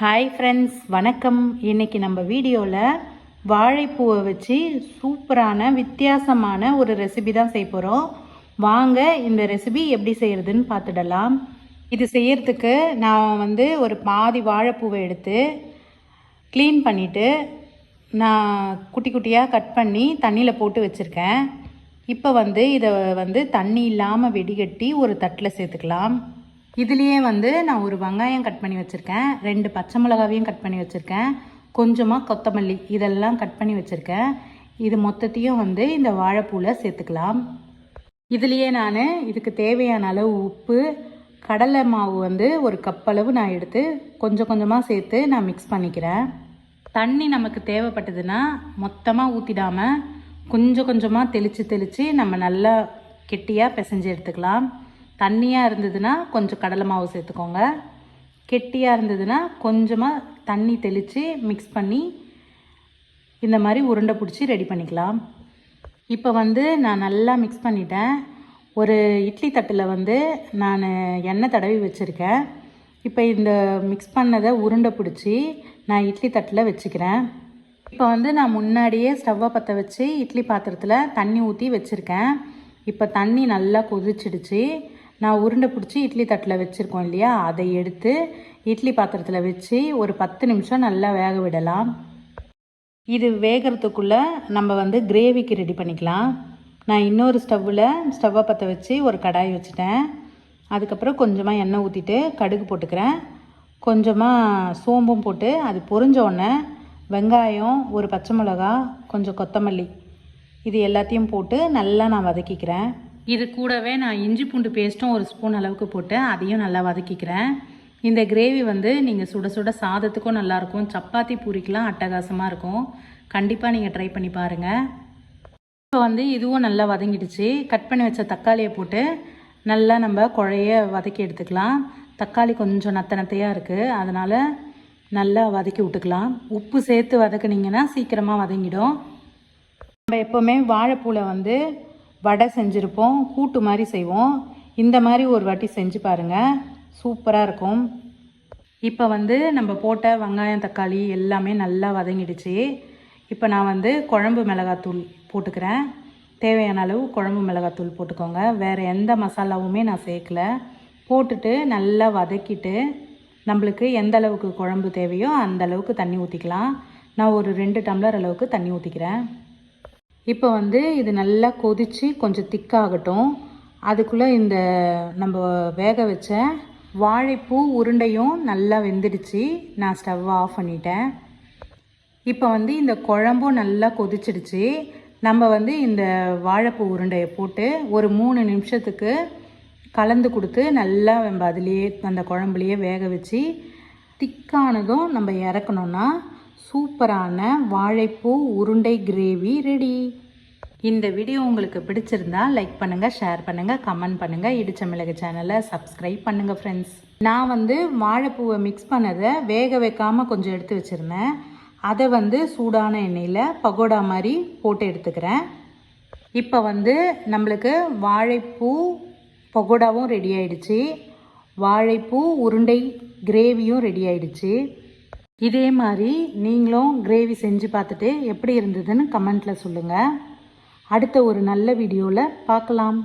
Hi friends வணக்கம். இன்னைக்கு நம்ம வீடியோவில் வாழைப்பூவை வச்சு சூப்பரான வித்தியாசமான ஒரு ரெசிபி தான் செய்ய போகிறோம் வாங்க இந்த ரெசிபி எப்படி செய்கிறதுன்னு பார்த்துடலாம். இது செய்யறதுக்கு நான் வந்து ஒரு பாதி வாழைப்பூவை எடுத்து க்ளீன் பண்ணிவிட்டு நான் குட்டி குட்டியாக கட் பண்ணி தண்ணியில் போட்டு வச்சுருக்கேன். இப்போ வந்து இதை வந்து தண்ணி இல்லாமல் வெடிகட்டி ஒரு தட்டில் சேர்த்துக்கலாம். இதுலேயே வந்து நான் ஒரு வெங்காயம் கட் பண்ணி வச்சுருக்கேன். ரெண்டு பச்சை மிளகாவையும் கட் பண்ணி வச்சுருக்கேன். கொஞ்சமாக கொத்தமல்லி இதெல்லாம் கட் பண்ணி வச்சுருக்கேன். இது மொத்தத்தையும் வந்து இந்த வாழைப்பூவில் சேர்த்துக்கலாம். இதுலேயே நான் இதுக்கு தேவையான அளவு உப்பு கடலை மாவு வந்து ஒரு கப்பளவு நான் எடுத்து கொஞ்சம் கொஞ்சமாக சேர்த்து நான் மிக்ஸ் பண்ணிக்கிறேன். தண்ணி நமக்கு தேவைப்பட்டதுன்னா மொத்தமாக ஊற்றிடாமல் கொஞ்சம் கொஞ்சமாக தெளித்து தெளித்து நம்ம நல்லா கெட்டியாக பிசைஞ்சு எடுத்துக்கலாம். தண்ணியாக இருந்ததுன்னா கொஞ்சம் கடலை மாவு சேர்த்துக்கோங்க. கெட்டியாக இருந்ததுன்னா கொஞ்சமாக தண்ணி தெளித்து மிக்ஸ் பண்ணி இந்த மாதிரி உருண்டை பிடிச்சி ரெடி பண்ணிக்கலாம். இப்போ வந்து நான் நல்லா மிக்ஸ் பண்ணிட்டேன். ஒரு இட்லி தட்டில் வந்து நான் எண்ணெய் தடவி வச்சுருக்கேன். இப்போ இந்த மிக்ஸ் பண்ணதை உருண்டை பிடிச்சி நான் இட்லி தட்டில் வச்சுக்கிறேன். இப்போ வந்து நான் முன்னாடியே ஸ்டவ்வை பற்ற வச்சு இட்லி பாத்திரத்தில் தண்ணி ஊற்றி வச்சுருக்கேன். இப்போ தண்ணி நல்லா கொதிச்சிடுச்சு. நான் உருண்டை பிடிச்சி இட்லி தட்டில் வச்சுருக்கோம் இல்லையா? அதை எடுத்து இட்லி பாத்திரத்தில் வச்சு ஒரு பத்து நிமிஷம் நல்லா வேக விடலாம். இது வேகிறதுக்குள்ளே நம்ம வந்து கிரேவிக்கு ரெடி பண்ணிக்கலாம். நான் இன்னொரு ஸ்டவ்வில் ஸ்டவ்வை பற்ற வச்சு ஒரு கடாய் வச்சுட்டேன். அதுக்கப்புறம் கொஞ்சமாக எண்ணெய் ஊற்றிட்டு கடுகு போட்டுக்கிறேன். கொஞ்சமாக சோம்பும் போட்டு அது பொரிஞ்ச உடனே வெங்காயம் ஒரு பச்சை மிளகா கொஞ்சம் கொத்தமல்லி இது எல்லாத்தையும் போட்டு நல்லா நான் வதக்கிக்கிறேன். இது கூடவே நான் இஞ்சி பூண்டு பேஸ்ட்டும் ஒரு ஸ்பூன் அளவுக்கு போட்டு அதையும் நல்லா வதக்கிக்கிறேன். இந்த கிரேவி வந்து நீங்கள் சுட சுட சாதத்துக்கும் நல்லாயிருக்கும் சப்பாத்தி பூரிக்கெலாம் அட்டகாசமாக இருக்கும். கண்டிப்பாக நீங்கள் ட்ரை பண்ணி பாருங்கள் இப்போ வந்து இதுவும் நல்லா வதங்கிடுச்சு. கட் பண்ணி வச்ச தக்காளியை போட்டு நல்லா நம்ம குழைய வதக்கி எடுத்துக்கலாம். தக்காளி கொஞ்சம் நத்த நத்தையாக இருக்குது அதனால் நல்லா வதக்கி விட்டுக்கலாம். உப்பு சேர்த்து வதக்குனீங்கன்னா சீக்கிரமாக வதங்கிடும். நம்ம எப்போவுமே வாழைப்பூவில் வந்து வடை செஞ்சுருப்போம் கூட்டு மாதிரி செய்வோம். இந்த மாதிரி ஒரு வாட்டி செஞ்சு பாருங்கள் சூப்பராக இருக்கும். இப்போ வந்து நம்ம போட்ட வெங்காயம் தக்காளி எல்லாமே நல்லா வதங்கிடுச்சு. இப்போ நான் வந்து குழம்பு மிளகாத்தூள் போட்டுக்கிறேன். தேவையான அளவு குழம்பு மிளகாத்தூள் போட்டுக்கோங்க. வேறு எந்த மசாலாவுமே நான் சேர்க்கல. போட்டுட்டு நல்லா வதக்கிட்டு நம்மளுக்கு எந்த அளவுக்கு குழம்பு தேவையோ அந்த அளவுக்கு தண்ணி ஊற்றிக்கலாம் நான் ஒரு ரெண்டு டம்ளர் அளவுக்கு தண்ணி ஊற்றிக்கிறேன் இப்போ வந்து இது நல்லா கொதித்து கொஞ்சம் திக்காகட்டும் அதுக்குள்ளே இந்த நம்ம வேக வச்ச வாழைப்பூ உருண்டையும் நல்லா வெந்துடுச்சு. நான் ஸ்டவ் ஆஃப் பண்ணிட்டேன். இப்போ வந்து இந்த குழம்பும் நல்லா கொதிச்சிடுச்சு. நம்ம வந்து இந்த வாழைப்பூ உருண்டையை போட்டு ஒரு மூணு நிமிஷத்துக்கு கலந்து கொடுத்து நல்லா நம்ம அதுலேயே அந்த குழம்புலையே வேக வச்சு திக்கானதும் நம்ம இறக்கணுன்னா சூப்பரான வாழைப்பூ உருண்டை கிரேவி ரெடி. இந்த வீடியோ உங்களுக்கு பிடிச்சிருந்தா லைக் பண்ணுங்கள் ஷேர் பண்ணுங்கள் கமெண்ட் பண்ணுங்கள் இடிச்ச மிளகு சேனலை சப்ஸ்கிரைப் பண்ணுங்கள் ஃப்ரெண்ட்ஸ் நான் வந்து வாழைப்பூவை மிக்ஸ் பண்ணதை வேக வைக்காமல் கொஞ்சம் எடுத்து வச்சுருந்தேன். அதை வந்து சூடான எண்ணெயில் பகோடா மாதிரி போட்டு எடுத்துக்கிறேன். இப்போ வந்து நம்மளுக்கு வாழைப்பூ பகோடாவும் ரெடி ஆயிடுச்சு. வாழைப்பூ உருண்டை கிரேவியும் ரெடி ஆயிடுச்சு. இதே மாதிரி நீங்களும் கிரேவி செஞ்சு பார்த்துட்டு எப்படி இருந்ததுன்னு கமெண்ட்டில் சொல்லுங்கள் அடுத்த ஒரு நல்ல வீடியோவில் பார்க்கலாம்.